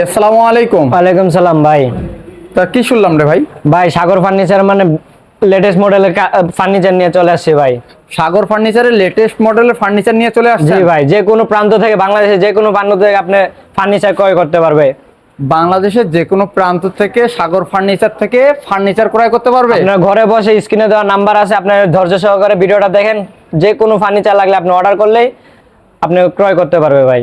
আসসালামু আলাইকুম। ওয়ালাইকুম সালাম ভাই। তা কি শুনলাম রে ভাই? ভাই সাগর ফার্নিচার মানে লেটেস্ট মডেলের ফার্নিচার নিয়ে চলে আসছে ভাই। সাগর ফার্নিচারের লেটেস্ট মডেলের ফার্নিচার নিয়ে চলে আসছে? জি ভাই যে কোনো প্রান্ত থেকে বাংলাদেশে যে কোনো প্রান্ত থেকে আপনি ফার্নিচার ক্রয় করতে পারবে। বাংলাদেশের যে কোনো প্রান্ত থেকে সাগর ফার্নিচার থেকে ফার্নিচার ক্রয় করতে পারবে? আপনার ঘরে বসে স্ক্রিনে দেওয়া নাম্বার আছে আপনার ধৈর্য সহকারে ভিডিওটা দেখেন। যে কোনো ফার্নিচার লাগলে আপনি অর্ডার করলেই আপনি ক্রয় করতে পারবে ভাই।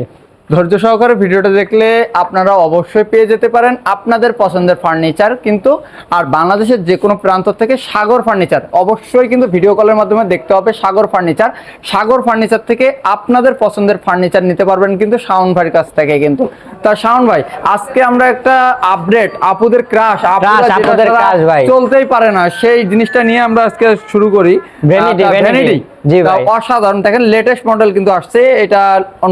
ধৈর্য সহকারে ভিডিওটা দেখলে আপনারা অবশ্যই পেয়ে যেতে পারেন আপনাদের পছন্দের ফার্নিচার কিন্তু আর বাংলাদেশের যে কোনো প্রান্ত থেকে সাগর ফার্নিচার অবশ্যই কিন্তু ভিডিও কলের মাধ্যমে দেখতে হবে সাগর ফার্নিচার সাগর ফার্নিচার থেকে আপনাদের পছন্দের ফার্নিচার নিতে পারবেন কিন্তু শাওন ভাইয়ের কাছ থেকে কিন্তু তা শাওন ভাই আজকে আমরা একটা আপডেট আপুদের ক্রাশ আপুদের crush ভাই। চলতেই পারে না সেই জিনিসটা নিয়ে আমরা আজকে শুরু করি তা vanity। vanity। জি ভাই। অসাধারণ। দেখেন লেটেস্ট মডেল কিন্তু আসছে। এটা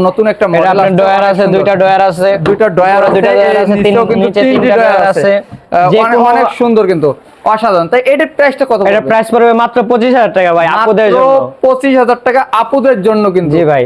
নতুন একটা মডেল আপনার ডয়ার আছে দুইটা ডয়ার আছে। দুইটা ডয়ার আছে দুইটা ডয়ার আছে তিনটা কিন্তু তিনটা ডয়ার আছে। আছে। অনেক সুন্দর কিন্তু। অসাধারণ। তাই এটার প্রাইসটা কত এটা প্রাইস পড়বে মাত্র পঁচিশ হাজার টাকা ভাই আপুদের জন্য। পঁচিশ হাজার টাকা আপুদের জন্য কিন্তু। জি ভাই।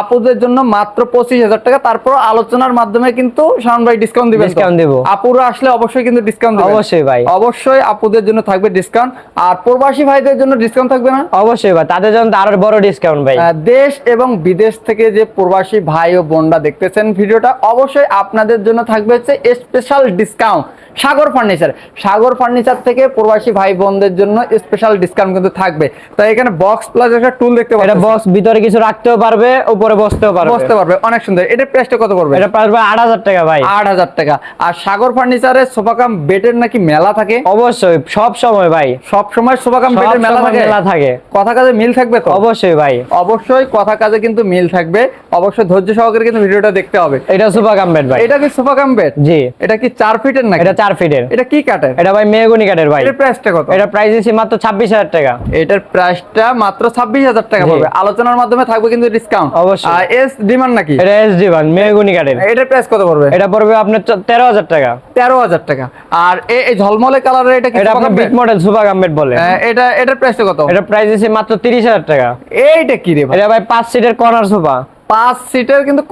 আপুদের জন্য মাত্র পঁচিশ হাজার টাকা। তারপর আলোচনার মাধ্যমে কিন্তু শাওন ভাই ডিসকাউন্ট দিবেন দিব। আপুরা আসলে অবশ্যই কিন্তু ডিসকাউন্ট দিবেন। অবশ্যই ভাই। অবশ্যই আপুদের জন্য থাকবে ডিসকাউন্ট আর প্রবাসী ভাইদের জন্য ডিসকাউন্ট থাকবে না? অবশ্যই ভাই তাদের জন্য আরও বড় ডিসকাউন্ট ভাই। দেশ এবং বিদেশ থেকে যে প্রবাসী ভাই ও বোনরা দেখতেছেন ভিডিওটা অবশ্যই আপনাদের জন্য থাকবে হচ্ছে special discount Sagar furniture Sagar furniture থেকে প্রবাসী ভাই বোনদের জন্য স্পেশাল ডিসকাউন্ট কিন্তু থাকবে। তাই এখানে বক্স প্লাস একটা টুল দেখতে এটা বক্স ভিতরে কিছু রাখতেও পারবে উপরে বসতেও পারবে। বসতে পারবে অনেক সুন্দর। এটার প্রাইসটা কত পড়বে? এটা আট হাজার টাকা ভাই। আট হাজার টাকা। আর সাগর ফার্নিচারের সোফা কাম বেডের নাকি মেলা থাকে? অবশ্যই সব সময় ভাই। সব সময় সোফা কাম বেডের মেলা থাকে? মেলা থাকে। কথা কাজে মিল থাকবে তো? অবশ্যই ভাই। অবশ্যই কথা কাজে কিন্তু মিল থাকবে। অবশ্যই ধৈর্য সহকারে কিন্তু ভিডিওটা দেখতে হবে। এটা সুপার কাম্বেট ভাই। এটা কি সোফা কাম বেড জি। এটা কি চার ফিটের নাকি? এটা চার ফিটের। এটা কি কাঠের এটা ভাই মেহগুনি কাঠের ভাই। এটার প্রাইসটা কত? এটা প্রাইস দিচ্ছি মাত্র ছাব্বিশ হাজার টাকা। এটার প্রাইসটা মাত্র ছাব্বিশ হাজার টাকা জি। পড়বে। আলোচনার মাধ্যমে থাকবে কিন্তু ডিসকাউন্ট অবশ্যই। এস ডিমান্ড নাকি? এটা এস ওয়ান মেহগুনি কাঠের এটার প্রাইস কত পড়বে? এটা পড়বে আপনার চ- তেরো হাজার টাকা। তেরো হাজার টাকা। আর এ- এই ঝলমলে কালারের এটা কি এটা আপনার বিট মডেল সুপার কাম্বেট বলে আহ, এটা এটার প্রাইসটা কত? এটা প্রাইস দিচ্ছি মাত্র তিরিশ হাজার টাকা। এইটা কি রে ভাই? এটা ভাই পাঁচ সিটের কর্নার সোফা পাঁচ সিটের কিন্তু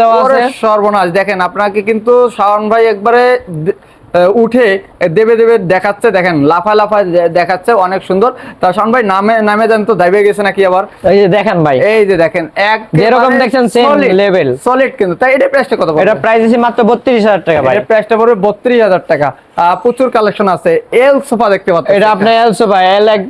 দেওয়া আছে। সর্বনাশ। দেখেন আপনাকে কিন্তু শাওন ভাই একবারে উঠে দেবে দেবে দেখাচ্ছে। দেখেন লাফা লাফা দেখাচ্ছে অনেক সুন্দর। তা শাওন ভাই নামে নামে দেন তো দাইবে গেছে নাকি আবার? এই যে দেখেন ভাই। এই যে দেখেন এক যেরকম দেখছেন same level। সলিড কিন্তু। তাই এটা প্রাইসটা কত এটা প্রাইস দিচ্ছি মাত্র বত্রিশ হাজার টাকা ভাই। এটা প্রাইসটা পড়বে বত্রিশ হাজার টাকা। আহ, প্রচুর কালেকশন আছে। এল সোফা দেখতে পাচ্ছেন। এটা আপনার এল সোফা এল এক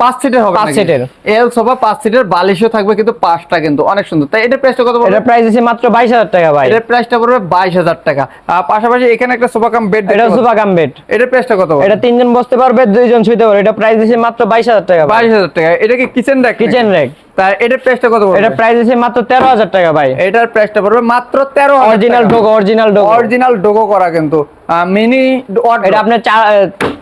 পাঁচ সিটের হবে পাঁচ সিটের। এল সোফা পাঁচ সিটের বালিশও থাকবে কিন্তু পাঁচটা কিন্তু। অনেক সুন্দর। তাই এটা প্রাইসটা কত এটা প্রাইস দিচ্ছি মাত্র বাইশ হাজার টাকা ভাই। এটার প্রাইসটা পড়বে বাইশ হাজার টাকা। আহ, পাশাপাশি এখানে একটা সোফা কাম বেড এটা সোফা কাম্বেট এটার প্রাইসটা কত এটা তিনজন বসতে পারবে দুইজন শুইতে পারবে। এটা প্রাইস দিচ্ছি মাত্র বাইশ হাজার টাকা ভাই। বাইশ হাজার টাকা। এটা কি কিচেন র্যাক কিচেন র্যাক তা এটার প্রাইসটা কত পড়বে? এটা প্রাইস দিচ্ছি মাত্র তেরো হাজার টাকা ভাই। এটার প্রাইসটা পড়বে মাত্র তেরো অরিজিনাল ডোগো অরিজিনাল ডোগো। অরিজিনাল ডোগো করা কিন্তু। মিনি এটা আপনার চার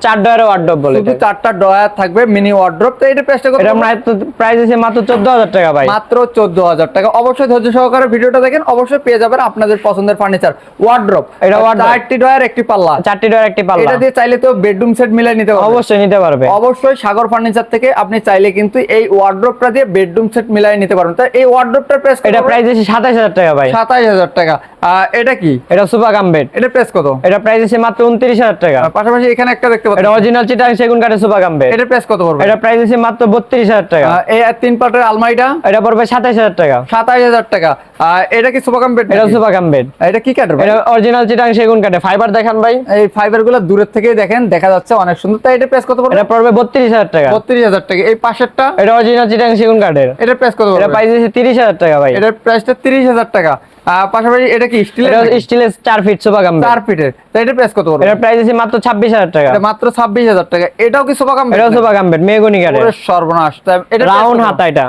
চার ডয়ারের ওয়ার্ডরোব বলে শুধু চারটা ডয়ার থাকবে মিনি ওয়ার্ড্রপ তো এটার প্রাইসটা কত? এটা পড়বে? প্রাইস মাত্র চোদ্দ হাজার টাকা ভাই। মাত্র চোদ্দ হাজার টাকা। অবশ্যই ধৈর্য সহকারে ভিডিওটা দেখেন। অবশ্যই পেয়ে যাবেন আপনাদের পছন্দের ফার্নিচার ওয়ার্ড্রপ এটা। চারটি ডয়ার একটি পাল্লা। চারটি ডয়ার একটি পাল্লা। এটা দিয়ে চাইলে তো বেডরুম সেট মিলাই নিতে পারবেন অবশ্যই নিতে পারবে। অবশ্যই সাগর ফার্নিচার থেকে আপনি চাইলে কিন্তু এই ওয়ার্ড্রপটা দিয়ে বেডরুম সেট মিলাই নিতে পারবেন। তা এই ওয়ার্ড্রপটার প্রাইস এটা প্রাইস সাতাশ হাজার টাকা ভাই। সাতাইশ হাজার টাকা। আহ, এটা কি? এটা সুপার কাম্বেট এটা প্রাইস কত? এটা প্রাইস দিচ্ছি মাত্র উনত্রিশ হাজার টাকা। পাশাপাশি এখানে একটা দেখতে এটা অরিজিনাল চিটাং সেগুন কাঠের সোফা গাম্বে। এটা প্রাইস কত পড়বে? এটা প্রাইস আছে মাত্র বত্রিশ হাজার টাকা। আহ, এই তিন পাটের আলমারিটা? এটা পড়বে সাতাশ হাজার টাকা। সাতাইশ হাজার টাকা। আহ, এটা কি সুপার কাম্পেট এটা সুপার কাম্বেট এটা কি কাঠের এটা অরিজিনাল চিটাং সেগুন কাঠে ফাইবার দেখান ভাই। এই ফাইবারগুলো দূরের থেকেই দেখেন দেখা যাচ্ছে অনেক সুন্দর। তাই এটা প্রাইস কত পড়বে? এটা পড়বে বত্রিশ হাজার টাকা। বত্রিশ হাজার টাকা। এই পাশেরটা? এটা অরিজিনাল চিটাং সেগুন কাঠের। এটার প্রাইস কত এটা পড়বে প্রাইস দিচ্ছি তিরিশ হাজার টাকা ভাই। এটার প্রাইসটা তিরিশ হাজার টাকা। আহ, পাশাপাশি এটা কি স্টিলের এটা স্টিলের চার ফিট সুপার কাম্বেট চার ফিটের তাই এটার প্রাইস কত পড়বে? এটা প্রাইস দিচ্ছি মাত্র ছাব্বিশ হাজার টাকা। এটা মাত্র ছাব্বিশ হাজার টাকা। এটাও কি সোফা কাম এটা সুপার কাম্বেট মেগুনি কাঠের। সর্বনাশ। এটা রাউন্ড হাতা এটা।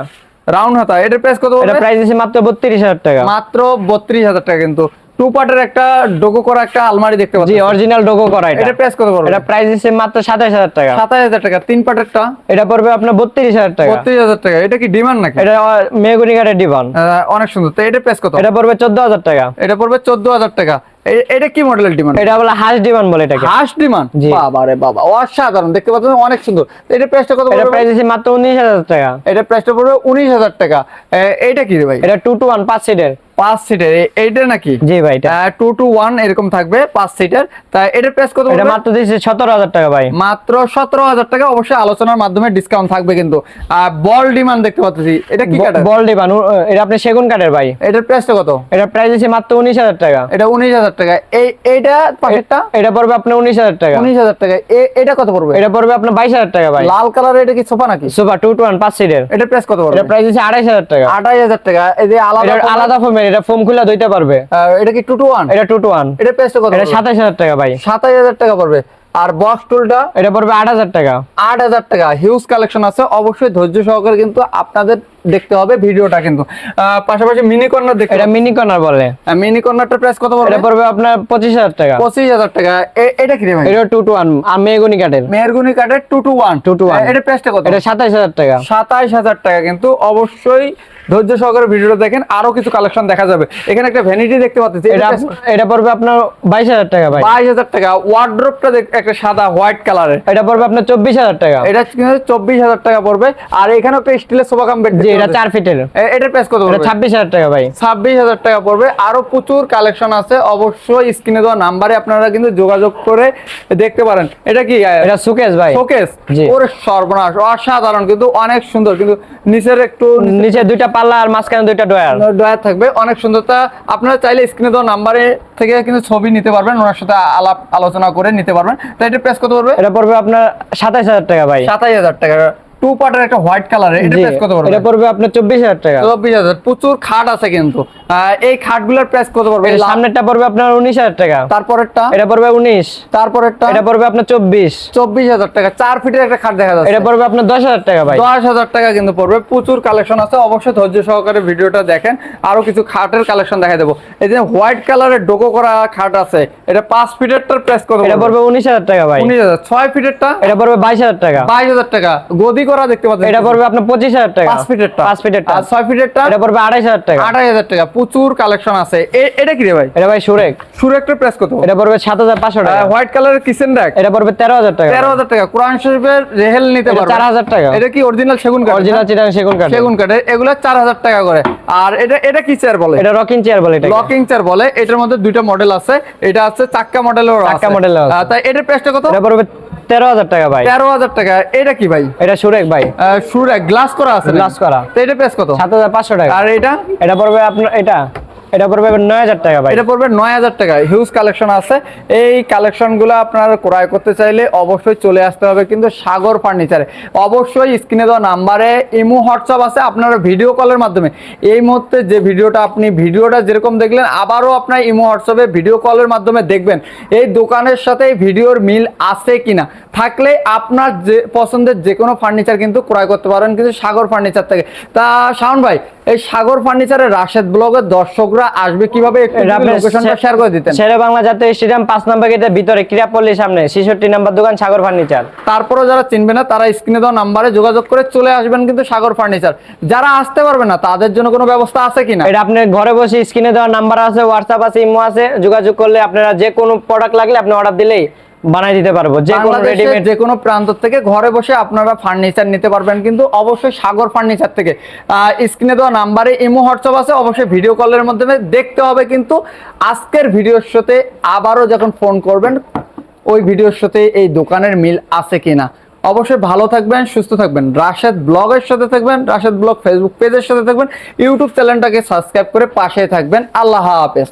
রাউন্ড হাতা এটার প্রাইস কত এটা প্রাইস দিচ্ছি মাত্র বত্রিশ হাজার টাকা। মাত্র বত্রিশ হাজার টাকা কিন্তু। টু পার্টের একটা ডোকো করা একটা আলমারি দেখতে জি পাচ্ছি অরিজিনাল ডোগো করা এটা। এটার প্রাইস কত পড়বে? এটা প্রাইস দিচ্ছে মাত্র সাতাশ হাজার টাকা। সাতাশ হাজার টাকা তিন পার্টেরটা এটা পড়বে আপনার বত্রিশ হাজার টাকা। বত্রিশ হাজার টাকা এটা কি ডিমান্ড নাকি? এটা মেগুনি কাঠের আহ, অনেক সুন্দর। তো এটার প্রাইস কত? এটা পড়বে চোদ্দ হাজার টাকা। এটা পড়বে চোদ্দ হাজার টাকা। এ- এটা কি মডেলের ডিমান্ড এটা বলে হাঁস ডিবান বলে এটাকে। হাস ডিমান্ড। বাবা রে বাবা অসাধারণ। দেখতে পাচ্ছেন অনেক সুন্দর। তো এটার প্রাইসটা কত এটা প্রাইস দিচ্ছে মাত্র উনিশ হাজার টাকা। এটার প্রাইসটা পড়বে উনিশ হাজার টাকা। এ, এইটা কি রে ভাই? এটা টু টু ওয়ান পাঁচ সিটের পাঁচ সিটের এইটা নাকি? জি ভাই এটা। টু টু ওয়ান এরকম থাকবে পাঁচ সিটের তা এটার প্রাইস কত এটা মাত্র সতেরো হাজার টাকা ভাই। মাত্র সতেরো হাজার টাকা। অবশ্যই আলোচনার মাধ্যমে ডিসকাউন্ট থাকবে কিন্তু। আর বল ডিমান্ড দেখতে পাচ্ছি। এটা কি কাটার বল ডিবান এটা আপনি সেগুন কাঠের ভাই। এটার প্রাইসটা কত? এটা প্রাইস আছে মাত্র উনিশ হাজার টাকা। এটা উনিশ হাজার টাকা। এই এইটা প্যাকেটটা এটা পড়বে আপনার উনিশ হাজার টাকা। উনিশ হাজার টাকা। এটা কত পড়বে? এটা পড়বে আপনার বাইশ হাজার টাকা ভাই। লাল কালারের এটা কি সোফা নাকি? সুপার টু টু ওয়ান পাঁচ সিটের এটার প্রাইস কত পড়বে? এটা প্রাইস আড়াইশ হাজার টাকা। হাজার টাকা। এই যে আলাদা এটা ফোম- আলাদা ফোমের এটা ফোম খুলে ধুইতে পারবে এটা কি টু টু ওয়ান এটা টু টু ওয়ান এটার প্রাইসটা কত এটা সাতাশ হাজার টাকা ভাই। সাতাশ হাজার টাকা পড়বে। আর বক্স টুলটা এটা পড়বে আট হাজার টাকা। আট হাজার টাকা। হিউজ কালেকশন আছে। অবশ্যই ধৈর্য সহকারে কিন্তু আপনাদের দেখতে হবে ভিডিওটা কিন্তু। পাশাপাশি মিনি কর্নার দেখতে এটা মিনি কর্নার বলে। মিনি কর্নারটার প্রাইস কত পড়বে? এটা পড়বে আপনার পঁচিশ হাজার টাকা। পঁচিশ হাজার টাকা। এটা কি রে ভাই? এটা টু টু ওয়ান আর মেগুনি কাঠের। মেহরগুনি কার্ডের টু টু ওয়ান 2 to 1 এটা প্রাইসটা কত? এটা সাতাইশ হাজার টাকা। সাতাইশ হাজার টাকা কিন্তু। অবশ্যই ধৈর্য সহকারে ভিডিওটা দেখেন আরও কিছু কালেকশন দেখা যাবে। এখানে একটা ভ্যানিটি দেখতে পাচ্ছি এটা এটা পড়বে আপনার বাইশ হাজার টাকা ভাই। বাইশ হাজার টাকা। ওয়ার্ড্রপটা একটা সাদা হোয়াইট কালারের এটা পড়বে আপনার চব্বিশ হাজার টাকা। এটা কিন্তু চব্বিশ হাজার টাকা পড়বে। আর এখানে একটা স্টিলের সোফা কাম বেড জি এটা চার ফিটের এটার প্রাইস কত পড়বে? ছাব্বিশ হাজার টাকা ভাই। ছাব্বিশ হাজার টাকা পড়বে। আরও প্রচুর কালেকশন আছে। অবশ্যই স্ক্রিনে দেওয়া নাম্বারে আপনারা কিন্তু যোগাযোগ করে দেখতে পারেন। এটা কি এটা সুকেশ ভাই। শোকেস? ওরে সর্বনাশ। অসাধারণ কিন্তু অনেক সুন্দর। কিন্তু নিচের একটু নিচে দুইটা পাল্লা আর মাঝখানে দুইটা ডয়ার ডয়ার থাকবে। অনেক সুন্দর তা আপনারা চাইলে স্ক্রিনে দেওয়া নাম্বারে থেকে কিন্তু ছবি নিতে পারবেন। ওনার সাথে আলাপ আলোচনা করে নিতে পারবেন। তো এটা প্রেস কত পড়বে? এটা পড়বে আপনার সাতাইশ হাজার টাকা ভাই। সাতাশ হাজার টাকা। টু পার্টের একটা হোয়াইট কালারের এটা জি, প্রেস কত পড়বে? এটা পড়বে আপনার চব্বিশ হাজার টাকা। চব্বিশ হাজার প্রচুর খাট আছে কিন্তু। এই খাটগুলোর প্রাইস কত পড়বে? সামনেরটা পড়বে আপনার উনিশ হাজার টাকা। তারপরেরটা? এটা পড়বে উনিশ। তারপরেরটা? এটা পড়বে আপনার চব্বিশ। চব্বিশ হাজার টাকা চার ফিটের একটা খাট দেখা যাচ্ছে। এটা পড়বে আপনার দশ হাজার টাকা ভাই। দশ হাজার টাকা কিন্তু পড়বে প্রচুর কালেকশন আছে। অবশ্যই ধৈর্য সহকারে ভিডিওটা দেখেন। আরও কিছু খাটের কালেকশন দেখা দেবো। এই যে হোয়াইট কালারের ডোকো করা খাট আছে এটা পাঁচ ফিটেরটার প্রাইস কত এটা পড়বে উনিশ হাজার টাকা ভাই। উনিশ হাজার ছয় ফিটেরটা? এটা পড়বে বাইশ হাজার টাকা। বাইশ হাজার টাকা। গদি করা দেখতে পাচ্ছেন। এটা পড়বে আপনার পঁচিশ হাজার টাকা। পাঁচ ফিটেরটা পাঁচ ফিটেরটা আর ছয় ফিটেরটা এটা পড়বে আড়াইশ হাজার টাকা। আড়াই হাজার টাকা। প্রচুর কালেকশন আছে। এটা কি রে ভাই? এটা ভাই সুরেক সুরেক্টের প্রাইস কত? এটা পড়বে সাত হাজার পাঁচশো টাকা। হোয়াইট কালারের কিচেন র্যাক এটা পড়বে তেরো হাজার টাকা। তেরো হাজার টাকা। কোরআন শরীফের রেহেল নিতে পারবে। চার হাজার টাকা। এটা কি অরিজিনাল সেগুন কাঠ অরিজিনাল চিটাং সেগুন কাঠ সেগুন কাঠের। এগুলো চার হাজার টাকা করে। আর এটা এটা কি চেয়ার বলে? এটা রকিং চেয়ার বলে এটা রকিং চেয়ার বলে। এটার মধ্যে দুইটা মডেল আছে। এটা আছে চাক্কা মডেলের চাক্কা model-এর আছে। তাই এটার প্রাইসটা কত? এটা পড়বে তেরো হাজার টাকা ভাই। তেরো হাজার টাকা। এটা কি ভাই? এটা সুরেক ভাই। সুরে গ্লাস করা আছে গ্লাস করা। তো এটা প্রাইস কত? সাত হাজার পাঁচশো টাকা। আর এটা? এটা পড়বে আপনার এটা? এটা পড়বে নয় হাজার টাকা ভাই। এটা পড়বে নয় হাজার টাকা। হিউজ কালেকশন আছে। এই কালেকশনগুলো আপনারা ক্রয় করতে চাইলে অবশ্যই চলে আসতে হবে কিন্তু সাগর ফার্নিচারে অবশ্যই স্ক্রিনে দেওয়া নাম্বারে ইমো, হোয়াটসঅ্যাপ আছে। আপনারা ভিডিও কলের মাধ্যমে এই মুহূর্তে যে ভিডিওটা আপনি, ভিডিওটা যেরকম দেখলেন, আবারও আপনার ইমো, হোয়াটসঅ্যাপে ভিডিও কলের মাধ্যমে দেখবেন এই দোকানের সাথে ভিডিওর মিল আছে কিনা। থাকলে আপনার যে, পছন্দের যে কোনো ফার্নিচার কিন্তু ক্রয় করতে পারেন কিন্তু সাগর ফার্নিচার থেকে। তা, শাওন ভাই, এই সাগর ফার্নিচারের রাশেদ ব্লগের দর্শকরা আসবে কীভাবে লোকেশনটা শেয়ার করে দিতেন। শেরে বাংলা জাতীয় স্টেডিয়াম পাঁচ নম্বর গেটের ভিতরে ক্রীড়াপল্লীর সামনে ছেষট্টি নম্বর দোকান সাগর ফার্নিচার তারপরে যারা চিনবে না তারা স্ক্রিনে দেওয়া নাম্বারে যোগাযোগ করে চলে আসবেন কিন্তু সাগর ফার্নিচার যারা আসতে পারবে না তাদের জন্য কোনো ব্যবস্থা আছে কিনা? এটা আপনি ঘরে বসে স্ক্রিনে দেওয়া নাম্বার আছে হোয়াটসঅ্যাপ আছে ইমো আছে যোগাযোগ করলে আপনারা যে কোনো প্রোডাক্ট লাগলে আপনি অর্ডার দিলেই বানাই দিতে পারব যে কোনো রেডিমেড যে কোনো প্রান্ত থেকে ঘরে বসে আপনারা ফার্নিচার নিতে পারবেন কিন্তু অবশ্যই সাগর ফার্নিচার থেকে। স্ক্রিনে দেওয়া নাম্বারে ইমো হোয়াটসঅ্যাপ আছে অবশ্যই ভিডিও কলের মাধ্যমে দেখতে হবে কিন্তু আজকের ভিডিওর সাথে আবারও যখন ফোন করবেন ওই ভিডিওর সাথে এই দোকানের মিল আছে কিনা? অবশ্যই ভালো থাকবেন সুস্থ থাকবেন। রাশেদ ব্লগের সাথে থাকবেন রাশেদ ব্লগ ফেসবুক পেজের সাথে থাকবেন ইউটিউব চ্যানেলটাকে সাবস্ক্রাইব করে পাশে থাকবেন। আল্লাহ হাফেজ।